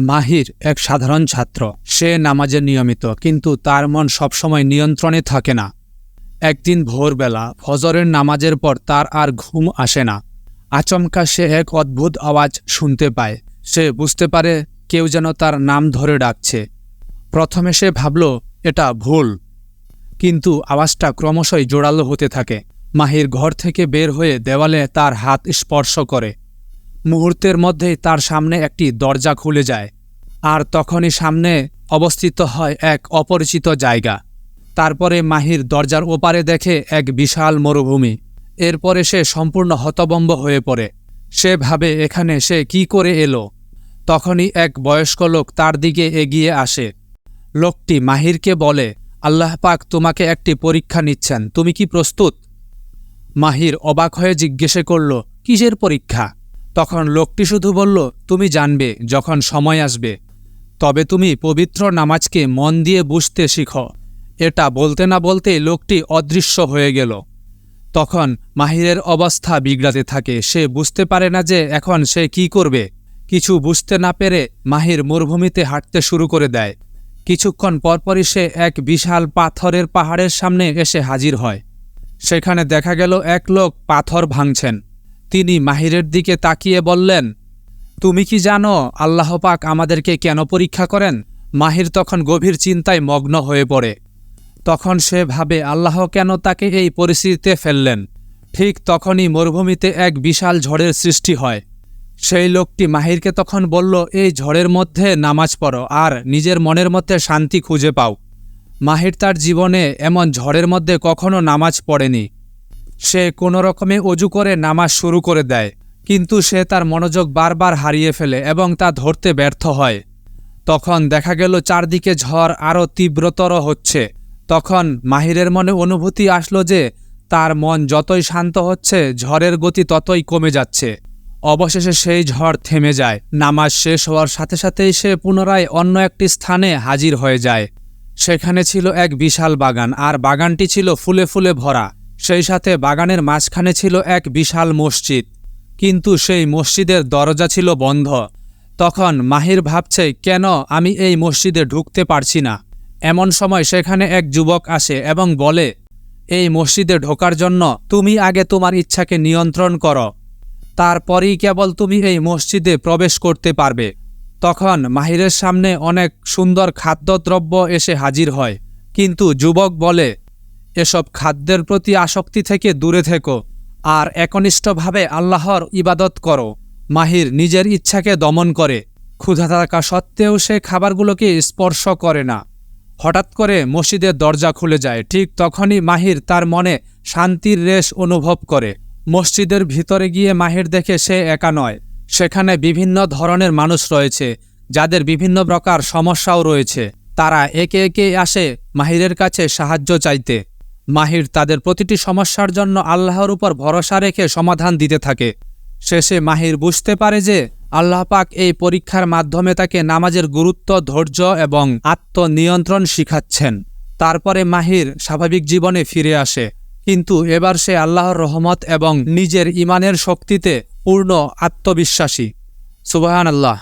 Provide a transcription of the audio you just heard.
মাহির এক সাধারণ ছাত্র। সে নামাজে নিয়মিত, কিন্তু তার মন সবসময় নিয়ন্ত্রণে থাকে না। একদিন ভোরবেলা ফজরের নামাজের পর তার আর ঘুম আসে না। আচমকা সে এক অদ্ভুত আওয়াজ শুনতে পায়। সে বুঝতে পারে কেউ যেন তার নাম ধরে ডাকছে। প্রথমে সে ভাবল, এটা ভুল। কিন্তু আওয়াজটা ক্রমশই জোরালো হতে থাকে। মাহির ঘর থেকে বের হয়ে দেওয়ালে তার হাত স্পর্শ করে। মুহূর্তের মধ্যেই তার সামনে একটি দরজা খুলে যায়, আর তখনই সামনে অবস্থিত হয় এক অপরিচিত জায়গা। তারপরে মাহির দরজার ওপারে দেখে এক বিশাল মরুভূমি। এরপরে সে সম্পূর্ণ হতবম্ব হয়ে পড়ে। সে ভাবে এখানে সে কি করে এলো। তখনই এক বয়স্ক লোক তার দিকে এগিয়ে আসে। লোকটি মাহিরকে বলে, আল্লাহ পাক তোমাকে একটি পরীক্ষা নিচ্ছেন, তুমি কি প্রস্তুত? মাহির অবাক হয়ে জিজ্ঞেসে করল, কিসের পরীক্ষা? তখন লোকটি শুধু বলল, তুমি জানবে যখন সময় আসবে। তবে তুমি পবিত্র নামাজকে মন দিয়ে বুঝতে শিখো। এটা বলতে না বলতেই লোকটি অদৃশ্য হয়ে গেল। তখন মাহিরের অবস্থা বিগড়াতে থাকে। সে বুঝতে পারে না যে এখন সে কি করবে। কিছু বুঝতে না পেরে মাহির মরুভূমিতে হাঁটতে শুরু করে দেয়। কিছুক্ষণ পরপরই সে এক বিশাল পাথরের পাহাড়ের সামনে এসে হাজির হয়। সেখানে দেখা গেল এক লোক পাথর ভাঙছেন। তিনি মাহিরের দিকে তাকিয়ে বললেন, তুমি কি জানো আল্লাহ পাক আমাদেরকে কেন পরীক্ষা করেন? মাহির তখন গভীর চিন্তায় মগ্ন হয়ে পড়ে। তখন সে ভাবে, আল্লাহ কেন তাকে এই পরিস্থিতিতে ফেললেন? ঠিক তখনই মরুভূমিতে এক বিশাল ঝড়ের সৃষ্টি হয়। সেই লোকটি মাহিরকে তখন বলল, এই ঝড়ের মধ্যে নামাজ পড়ো আর নিজের মনের মধ্যে শান্তি খুঁজে পাও। মাহির তার জীবনে এমন ঝড়ের মধ্যে কখনো নামাজ পড়েনি। সে কোনো রকমে অজু করে নামাজ শুরু করে দেয়, কিন্তু সে তার মনোযোগ বারবার হারিয়ে ফেলে এবং তা ধরতে ব্যর্থ হয়। তখন দেখা গেল চারদিকে ঝড় আরও তীব্রতর হচ্ছে। তখন মাহিরের মনে অনুভূতি আসলো যে তার মন যতই শান্ত হচ্ছে, ঝড়ের গতি ততই কমে যাচ্ছে। অবশেষে সেই ঝড় থেমে যায়। নামাজ শেষ হওয়ার সাথে সাথেই সে পুনরায় অন্য একটি স্থানে হাজির হয়ে যায়। সেখানে ছিল এক বিশাল বাগান, আর বাগানটি ছিল ফুলে ফুলে ভরা। সেই সাথে বাগানের মাঝখানে ছিল এক বিশাল মসজিদ। কিন্তু সেই মসজিদের দরজা ছিল বন্ধ। তখন মাহির ভাবছে, কেন আমি এই মসজিদে ঢুকতে পারছি না? এমন সময় সেখানে এক যুবক আসে এবং বলে, এই মসজিদে ঢোকার জন্য তুমি আগে তোমার ইচ্ছাকে নিয়ন্ত্রণ করো। তারপরেই কেবল তুমি এই মসজিদে প্রবেশ করতে পারবে। তখন মাহিরের সামনে অনেক সুন্দর খাদ্যদ্রব্য এসে হাজির হয়। কিন্তু যুবক বলে এসব খাদ্যের প্রতি আসক্তি থেকে দূরে থেকো আর একনিষ্ঠভাবে আল্লাহর ইবাদত করো। মাহির নিজের ইচ্ছাকে দমন করে। ক্ষুধা থাকা সত্ত্বেও সে খাবারগুলোকে স্পর্শ করে না। হঠাৎ করে মসজিদের দরজা খুলে যায়। ঠিক তখনই মাহির তার মনে শান্তির রেশ অনুভব করে। মসজিদের ভিতরে গিয়ে মাহির দেখে সে একা নয়। সেখানে বিভিন্ন ধরনের মানুষ রয়েছে, যাদের বিভিন্ন প্রকার সমস্যাও রয়েছে। তারা একে একে আসে মাহিরের কাছে সাহায্য চাইতে। মাহির তাদের প্রতিটি সমস্যার জন্য আল্লাহর উপর ভরসা রেখে সমাধান দিতে থাকে। শেষে মাহির বুঝতে পারে যে আল্লাহ পাক এই পরীক্ষার মাধ্যমে তাকে নামাজের গুরুত্ব, ধৈর্য এবং আত্মনিয়ন্ত্রণ শিখাচ্ছেন। তারপরে মাহির স্বাভাবিক জীবনে ফিরে আসে। কিন্তু এবার সে আল্লাহর রহমত এবং নিজের ইমানের শক্তিতে পূর্ণ আত্মবিশ্বাসী। সুবাহান আল্লাহ